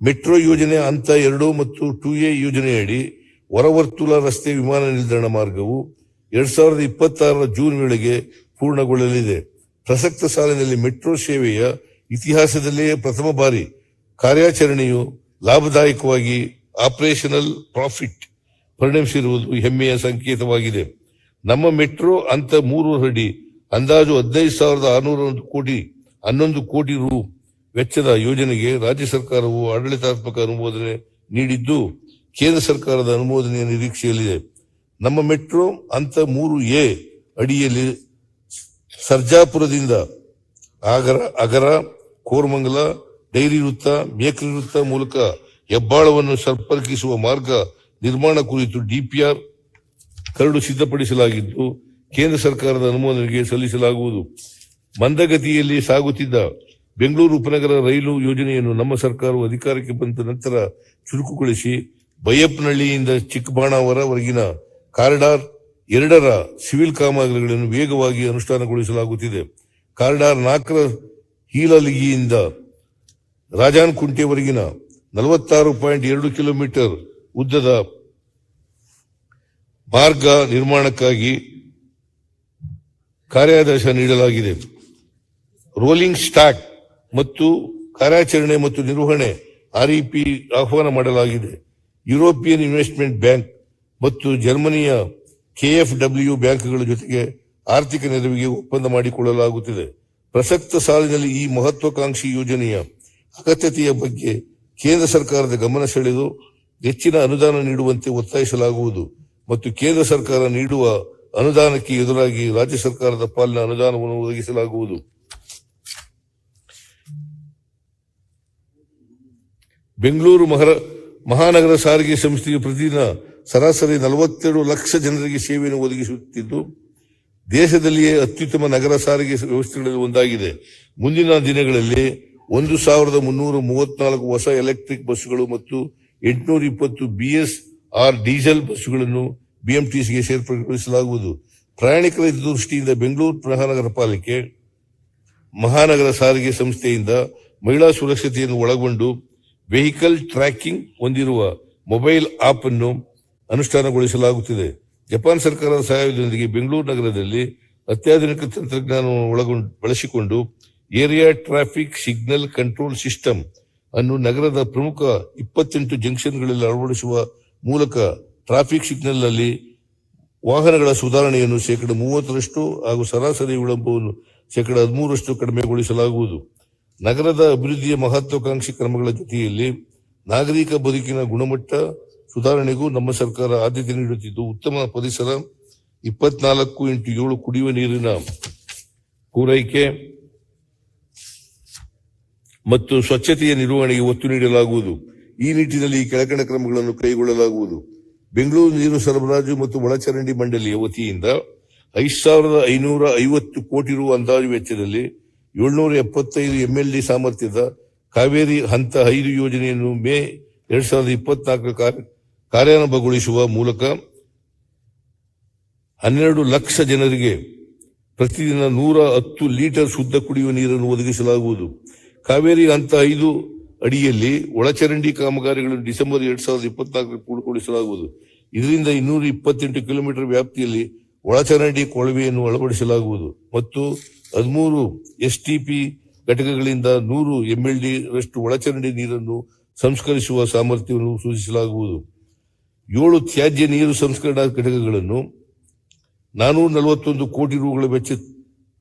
Metro ಯೋಜನೆ ಹಂತ ಎರಡು ಮತ್ತು ಟೂ ಎ ಯೋಜನೆಯಡಿ ಹೊರವರ್ತುಲ ರಸ್ತೆ ವಿಮಾನ ನಿಲ್ದಾಣ ಮಾರ್ಗವು ಎರಡ್ ಸಾವಿರದ ಇಪ್ಪತ್ತಾರರ ಜೂನ್ ವೇಳೆಗೆ ಪೂರ್ಣಗೊಳ್ಳಲಿದೆ. ಪ್ರಸಕ್ತ ಸಾಲಿನಲ್ಲಿ ಮೆಟ್ರೋ ಸೇವೆಯ ಇತಿಹಾಸದಲ್ಲಿಯೇ ಪ್ರಥಮ ಬಾರಿ ಕಾರ್ಯಾಚರಣೆಯು ಲಾಭದಾಯಕವಾಗಿ ಆಪರೇಷನಲ್ ಪ್ರಾಫಿಟ್ ಪರಿಣಮಿಸಿರುವುದು ಹೆಮ್ಮೆಯ ಸಂಕೇತವಾಗಿದೆ. ನಮ್ಮ ಮೆಟ್ರೋ ಹಂತ ಮೂರು ಅಡಿ ಅಂದಾಜು ಹದಿನೈದು ಸಾವಿರದ ಆರುನೂರ ಒಂದು ಕೋಟಿ ಹನ್ನೊಂದು ಕೋಟಿ ರು ವೆಚ್ಚದ ಯೋಜನೆಗೆ ರಾಜ್ಯ ಸರ್ಕಾರವು ಆಡಳಿತಾತ್ಮಕ ಅನುಮೋದನೆ ನೀಡಿದ್ದು ಕೇಂದ್ರ ಸರ್ಕಾರದ ಅನುಮೋದನೆಯ ನಿರೀಕ್ಷೆಯಲ್ಲಿದೆ. ನಮ್ಮ ಮೆಟ್ರೋ ಅಂತ ಮೂರು ಎ ಅಡಿಯಲ್ಲಿ ಸರ್ಜಾಪುರದಿಂದ ಆಗರ, ಅಗರ, ಕೋರಮಂಗಲ, ಡೈರಿ ವೃತ್ತ, ಮೇಕರಿ ವೃತ್ತ ಮೂಲಕ ಹೆಬ್ಬಾಳವನ್ನು ಸಂಪರ್ಕಿಸುವ ಮಾರ್ಗ ನಿರ್ಮಾಣ ಕುರಿತು ಡಿಪಿಆರ್ ಕರಡು ಸಿದ್ಧಪಡಿಸಲಾಗಿದ್ದು, ಕೇಂದ್ರ ಸರ್ಕಾರದ ಅನುಮೋದನೆಗೆ ಸಲ್ಲಿಸಲಾಗುವುದು. ಮಂದಗತಿಯಲ್ಲಿ ಸಾಗುತ್ತಿದ್ದ ಬೆಂಗಳೂರು ಉಪನಗರ ರೈಲು ಯೋಜನೆಯನ್ನು ನಮ್ಮ ಸರ್ಕಾರವು ಅಧಿಕಾರಕ್ಕೆ ಬಂದ ನಂತರ ಚುರುಕುಗೊಳಿಸಿ ಬೈಯಪ್ಪನಹಳ್ಳಿಯಿಂದ ಚಿಕ್ಕಬಾಣಾವರವರೆಗಿನ ಕಾರಿಡಾರ್ ಎರಡರ ಸಿವಿಲ್ ಕಾಮಗಾರಿಗಳನ್ನು ವೇಗವಾಗಿ ಅನುಷ್ಠಾನಗೊಳಿಸಲಾಗುತ್ತಿದೆ. ಕಾರಿಡಾರ್ ನಾಲ್ಕರ ಹೀಲಲಿಗಿಯಿಂದ ರಾಜಾನ್ಕುಂಟೆವರೆಗಿನ ನಲವತ್ತಾರು ಪಾಯಿಂಟ್ ಎರಡು ಕಿಲೋಮೀಟರ್ ಉದ್ದದ ಮಾರ್ಗ ನಿರ್ಮಾಣಕ್ಕಾಗಿ ಕಾರ್ಯಾದೇಶ ನೀಡಲಾಗಿದೆ. ರೋಲಿಂಗ್ ಸ್ಟಾಕ್ ಮತ್ತು ಕಾರ್ಯಾಚರಣೆ ಮತ್ತು ನಿರ್ವಹಣೆ ಆರ್ಇಪಿ ಆಹ್ವಾನ ಮಾಡಲಾಗಿದೆ. ಯುರೋಪಿಯನ್ ಇನ್ವೆಸ್ಟ್ಮೆಂಟ್ ಬ್ಯಾಂಕ್ ಮತ್ತು ಜರ್ಮನಿಯ ಕೆಎಫ್ ಡಬ್ಲ್ಯೂ ಬ್ಯಾಂಕ್ಗಳ ಜೊತೆಗೆ ಆರ್ಥಿಕ ನೆರವಿಗೆ ಒಪ್ಪಂದ ಮಾಡಿಕೊಳ್ಳಲಾಗುತ್ತಿದೆ. ಪ್ರಸಕ್ತ ಸಾಲಿನಲ್ಲಿ ಈ ಮಹತ್ವಾಕಾಂಕ್ಷಿ ಯೋಜನೆಯ ಅಗತ್ಯತೆಯ ಬಗ್ಗೆ ಕೇಂದ್ರ ಸರ್ಕಾರದ ಗಮನ ಸೆಳೆದು ಹೆಚ್ಚಿನ ಅನುದಾನ ನೀಡುವಂತೆ ಒತ್ತಾಯಿಸಲಾಗುವುದು ಮತ್ತು ಕೇಂದ್ರ ಸರ್ಕಾರ ನೀಡುವ ಅನುದಾನಕ್ಕೆ ಎದುರಾಗಿ ರಾಜ್ಯ ಸರ್ಕಾರದ ಪಾಲಿನ ಅನುದಾನವನ್ನು ಒದಗಿಸಲಾಗುವುದು. ಬೆಂಗಳೂರು ಮಹರ, ಮಹಾನಗರ ಸಾರಿಗೆ ಸಂಸ್ಥೆಯು ಪ್ರತಿದಿನ ಸರಾಸರಿ ನಲವತ್ತೆರಡು ಲಕ್ಷ ಜನರಿಗೆ ಸೇವೆಯನ್ನು ಒದಗಿಸುತ್ತಿದ್ದು, ದೇಶದಲ್ಲಿಯೇ ಅತ್ಯುತ್ತಮ ನಗರ ಸಾರಿಗೆ ವ್ಯವಸ್ಥೆಗಳಲ್ಲಿ ಒಂದಾಗಿದೆ. ಮುಂದಿನ ದಿನಗಳಲ್ಲಿ ಒಂದು ಸಾವಿರದ ಮುನ್ನೂರ ಮೂವತ್ನಾಲ್ಕು ಹೊಸ ಎಲೆಕ್ಟ್ರಿಕ್ ಬಸ್ಸುಗಳು ಮತ್ತು ಎಂಟುನೂರ ಇಪ್ಪತ್ತು ಬಿಎಸ್ ಆರ್ ಡೀಸೆಲ್ ಬಸ್ಸುಗಳನ್ನು ಬಿಎಂಟಿಸಿಗೆ ಸೇರ್ಪಡೆಗೊಳಿಸಲಾಗುವುದು. ಪ್ರಯಾಣಿಕರ ದೃಷ್ಟಿಯಿಂದ ಬೆಂಗಳೂರು ಮಹಾನಗರ ಪಾಲಿಕೆ ಮಹಾನಗರ ಸಾರಿಗೆ ಸಂಸ್ಥೆಯಿಂದ ಮಹಿಳಾ ಸುರಕ್ಷತೆಯನ್ನು ಒಳಗೊಂಡು ವೆಹಿಕಲ್ ಟ್ರ್ಯಾಕಿಂಗ್ ಹೊಂದಿರುವ ಮೊಬೈಲ್ ಆಪ್ ಅನ್ನು ಅನುಷ್ಠಾನಗೊಳಿಸಲಾಗುತ್ತಿದೆ. ಜಪಾನ್ ಸರ್ಕಾರದ ಸಹಾಯದೊಂದಿಗೆ ಬೆಂಗಳೂರು ನಗರದಲ್ಲಿ ಅತ್ಯಾಧುನಿಕ ತಂತ್ರಜ್ಞಾನವನ್ನು ಒಳಗೊಂಡು, ಬಳಸಿಕೊಂಡು area traffic signal control system ಅನ್ನು ನಗರದ ಪ್ರಮುಖ ಇಪ್ಪತ್ತೆಂಟು ಜಂಕ್ಷನ್ಗಳಲ್ಲಿ ಅಳವಡಿಸುವ ಮೂಲಕ ಟ್ರಾಫಿಕ್ ಸಿಗ್ನಲ್ನಲ್ಲಿ ವಾಹನಗಳ ಸುಧಾರಣೆಯನ್ನು ಶೇಕಡ ಮೂವತ್ತರಷ್ಟು ಹಾಗೂ ಸರಾಸರಿ ವಿಳಂಬವನ್ನು ಶೇಕಡ ಹದಿಮೂರರಷ್ಟು ಕಡಿಮೆಗೊಳಿಸಲಾಗುವುದು. ನಗರದ ಅಭಿವೃದ್ಧಿಯ ಮಹತ್ವಾಕಾಂಕ್ಷಿ ಕ್ರಮಗಳ ಜೊತೆಯಲ್ಲಿ ನಾಗರಿಕ ಬದುಕಿನ ಗುಣಮಟ್ಟ ಸುಧಾರಣೆಗೂ ನಮ್ಮ ಸರ್ಕಾರ ಆದ್ಯತೆ ನೀಡುತ್ತಿದ್ದು ಉತ್ತಮ ಪರಿಸರ ಇಪ್ಪತ್ನಾಲ್ಕು ಇಂಟು ಏಳು ಕುಡಿಯುವ ನೀರಿನ ಪೂರೈಕೆ ಮತ್ತು ಸ್ವಚ್ಛತೆಯ ನಿರ್ವಹಣೆಗೆ ಒತ್ತು ನೀಡಲಾಗುವುದು. ಈ ನಿಟ್ಟಿನಲ್ಲಿ ಕೆಳಕಂಡ ಕ್ರಮಗಳನ್ನು ಕೈಗೊಳ್ಳಲಾಗುವುದು. ಬೆಂಗಳೂರು ನೀರು ಸರಬರಾಜು ಮತ್ತು ಒಳಚರಂಡಿ ಮಂಡಳಿಯ ವತಿಯಿಂದ ಐದು ಸಾವಿರದ ಐನೂರ ಐವತ್ತು ಕೋಟಿ ರು ಅಂದಾಜು ವೆಚ್ಚದಲ್ಲಿ ಏಳ್ನೂರ ಎಪ್ಪತ್ತೈದು ಎಂಎಲ್ಡಿ ಸಾಮರ್ಥ್ಯದ ಕಾವೇರಿ ಹಂತ ಐದು ಯೋಜನೆಯನ್ನು ಮೇ ಎರಡ್ ಸಾವಿರದ ಇಪ್ಪತ್ನಾಲ್ಕರ ಕಾರ್ಯ- ಕಾರ್ಯಾರಂಭಗೊಳಿಸುವ ಮೂಲಕ ಹನ್ನೆರಡು ಲಕ್ಷ ಜನರಿಗೆ ಪ್ರತಿದಿನ ನೂರ ಹತ್ತು ಲೀಟರ್ ಶುದ್ಧ ಕುಡಿಯುವ ನೀರನ್ನು ಒದಗಿಸಲಾಗುವುದು. ಕಾವೇರಿ ಹಂತ ಐದು ಅಡಿಯಲ್ಲಿ ಒಳಚರಂಡಿ ಕಾಮಗಾರಿಗಳನ್ನು ಡಿಸೆಂಬರ್ ಎರಡ್ ಸಾವಿರದ ಇಪ್ಪತ್ನಾಲ್ಕರಲ್ಲಿ ಪೂರ್ಣಗೊಳಿಸಲಾಗುವುದು. ಇದರಿಂದ ಇನ್ನೂರ ಇಪ್ಪತ್ತೆಂಟು ಕಿಲೋಮೀಟರ್ ವ್ಯಾಪ್ತಿಯಲ್ಲಿ ಒಳಚರಂಡಿ ಕೊಳವೆಯನ್ನು ಅಳವಡಿಸಲಾಗುವುದು ಮತ್ತು ಹದಿಮೂರು ಎಸ್ಟಿಪಿ ಘಟಕಗಳಿಂದ ನೂರು ಎಂಎಲ್ಡಿ ರಷ್ಟು ಒಳಚರಂಡಿ ನೀರನ್ನು ಸಂಸ್ಕರಿಸುವ ಸಾಮರ್ಥ್ಯವನ್ನು ಸೂಚಿಸಲಾಗುವುದು. ಏಳು ತ್ಯಾಜ್ಯ ನೀರು ಸಂಸ್ಕರಣಾ ಘಟಕಗಳನ್ನು ನಾನೂರ ನಲವತ್ತೊಂದು ಕೋಟಿ ರೂಗಳ ವೆಚ್ಚ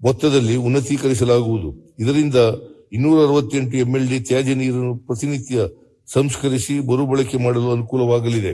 ಮೊತ್ತದಲ್ಲಿ ಉನ್ನತೀಕರಿಸಲಾಗುವುದು. ಇದರಿಂದ ಇನ್ನೂರ ಅರವತ್ತೆಂಟು ಎಂಎಲ್ಡಿ ತ್ಯಾಜ್ಯ ನೀರನ್ನು ಪ್ರತಿನಿತ್ಯ ಸಂಸ್ಕರಿಸಿ ಮರುಬಳಕೆ ಮಾಡಲು ಅನುಕೂಲವಾಗಲಿದೆ.